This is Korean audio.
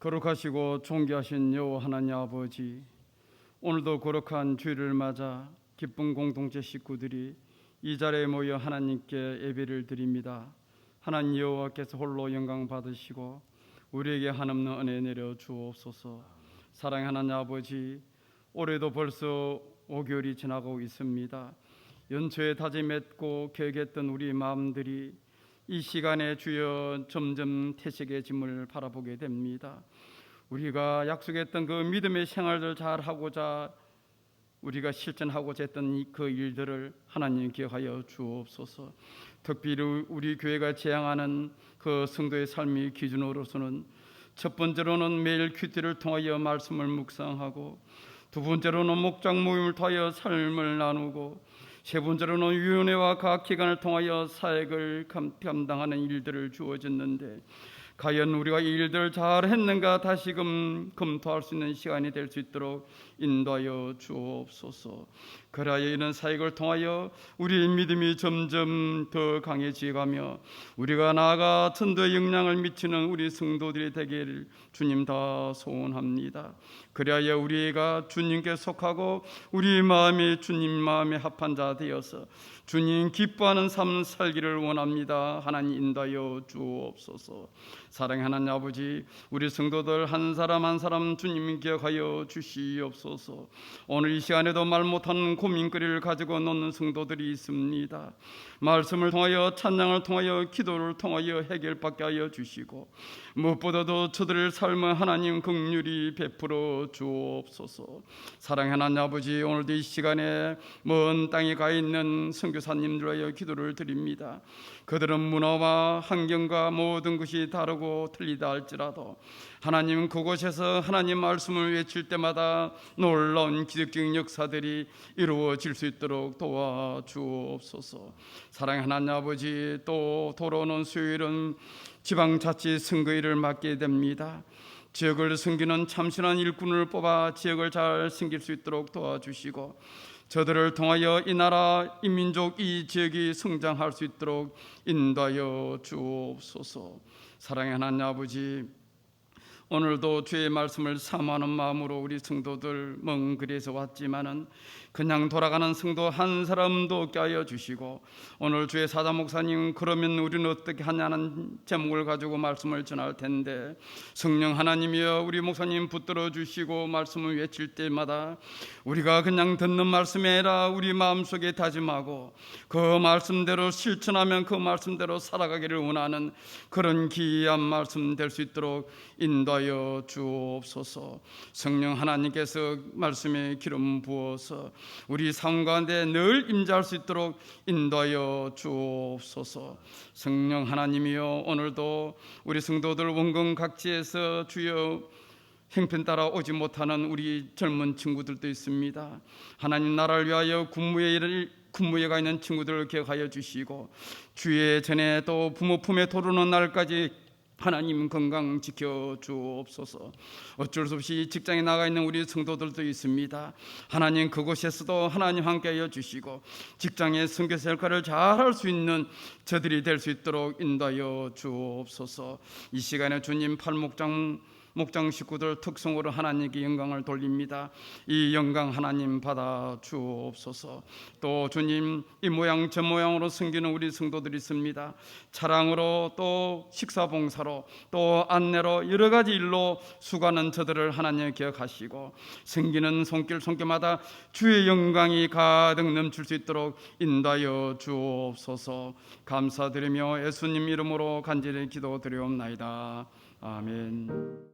거룩하시고 존귀하신 여호와 하나님 아버지 오늘도 거룩한 주일을 맞아 기쁜 공동체 식구들이 이 자리에 모여 하나님께 예배를 드립니다. 하나님 여호와께서 홀로 영광 받으시고 우리에게 한없는 은혜 내려 주옵소서. 사랑의 하나님 아버지 올해도 벌써 5개월이 지나고 있습니다. 연초에 다짐했고 계획했던 우리 마음들이 이 시간에 주여 점점 태식의 짐을 바라보게 됩니다. 우리가 약속했던 그 믿음의 생활을 잘 하고자 우리가 실천하고자 했던 이그 일들을 하나님 기억하여 주옵소서. 특별히 우리 교회가 지향하는 그 성도의 삶의 기준으로서는 첫 번째로는 매일 큐티를 통하여 말씀을 묵상하고 두 번째로는 목장 모임을 통하여 삶을 나누고 세 번째로는 위원회와 각 기관을 통하여 사역을 감- 감당하는 일들을 주어졌는데 과연 우리가 이 일들을 잘 했는가 다시금 검토할 수 있는 시간이 될 수 있도록 인도하여 주옵소서. 그라야 이런 사역을 통하여 우리의 믿음이 점점 더 강해지가며 우리가 나아가 천도의 영향을 미치는 우리 성도들이 되기를 주님 다 소원합니다. 그리하여 우리가 주님께 속하고 우리 마음이 주님 마음에 합한 자 되어서 주님 기뻐하는 삶 살기를 원합니다. 하나님 인도하여 주옵소서. 사랑의 하나님 아버지, 우리 성도들 한 사람 한 사람 주님 기억하여 주시옵소서. 오늘 이 시간에도 말 못하는 고민거리를 가지고 놓는 성도들이 있습니다. 말씀을 통하여 찬양을 통하여 기도를 통하여 해결받게 하여 주시고 무엇보다도 저들의 삶을 하나님 긍휼히 베풀어 주옵소서. 사랑의 하나님 아버지, 오늘도 이 시간에 먼 땅에 가 있는 선교사님들 위하여 기도를 드립니다. 그들은 문화와 환경과 모든 것이 다 르고 틀리다 할지라도 하나님 그곳에서 하나님 말씀을 외칠 때마다 놀라운 기적적인 역사들이 이루어질 수 있도록 도와주옵소서. 사랑의 하나님 아버지 또 돌아오는 수요일은 지방자치 선거일을 맞게 됩니다. 지역을 섬기는 참신한 일꾼을 뽑아 지역을 잘 섬길 수 있도록 도와주시고 저들을 통하여 이 나라 이 민족 이 지역이 성장할 수 있도록 인도하여 주옵소서. 사랑의 하나님 아버지 오늘도 주의 말씀을 사모하는 마음으로 우리 성도들 먼 거리에서 왔지만은 그냥 돌아가는 성도 한 사람도 하여 주시고 오늘 주의 사자 목사님 그러면 우리는 어떻게 하냐는 제목을 가지고 말씀을 전할 텐데 성령 하나님이여 우리 목사님 붙들어 주시고 말씀을 외칠 때마다 우리가 그냥 듣는 말씀이 아니라 우리 마음속에 다짐하고 그 말씀대로 실천하면 그 말씀대로 살아가기를 원하는 그런 귀한 말씀 될 수 있도록 인도하여 주옵소서. 성령 하나님께서 말씀에 기름 부어서 우리 삶 가운데 늘 임재할 수 있도록 인도하여 주옵소서. 성령 하나님이여 오늘도 우리 성도들 원근 각지에서 주여 형편 따라 오지 못하는 우리 젊은 친구들도 있습니다. 하나님 나라를 위하여 군무에 일을 군무에 가 있는 친구들을 기억하여 주시고 주의 전에 또 부모 품에 도르는 날까지 하나님 건강 지켜 주옵소서. 어쩔 수 없이 직장에 나가 있는 우리 성도들도 있습니다. 하나님 그곳에서도 하나님 함께하여 주시고 직장의 선교사 역할을 잘 할 수 있는 저들이 될 수 있도록 인도하여 주옵소서. 이 시간에 주님 팔목장 목장 식구들 특성으로 하나님께 영광을 돌립니다. 이 영광 하나님 받아 주옵소서. 또 주님 이 모양 저 모양으로 섬기는 우리 성도들이 있습니다. 차량으로 또 식사 봉사로 또 안내로 여러 가지 일로 수고하는 저들을 하나님 기억하시고 생기는 손길 손길마다 주의 영광이 가득 넘칠 수 있도록 인도하여 주옵소서. 감사드리며 예수님 이름으로 간절히 기도드리옵나이다. 아멘.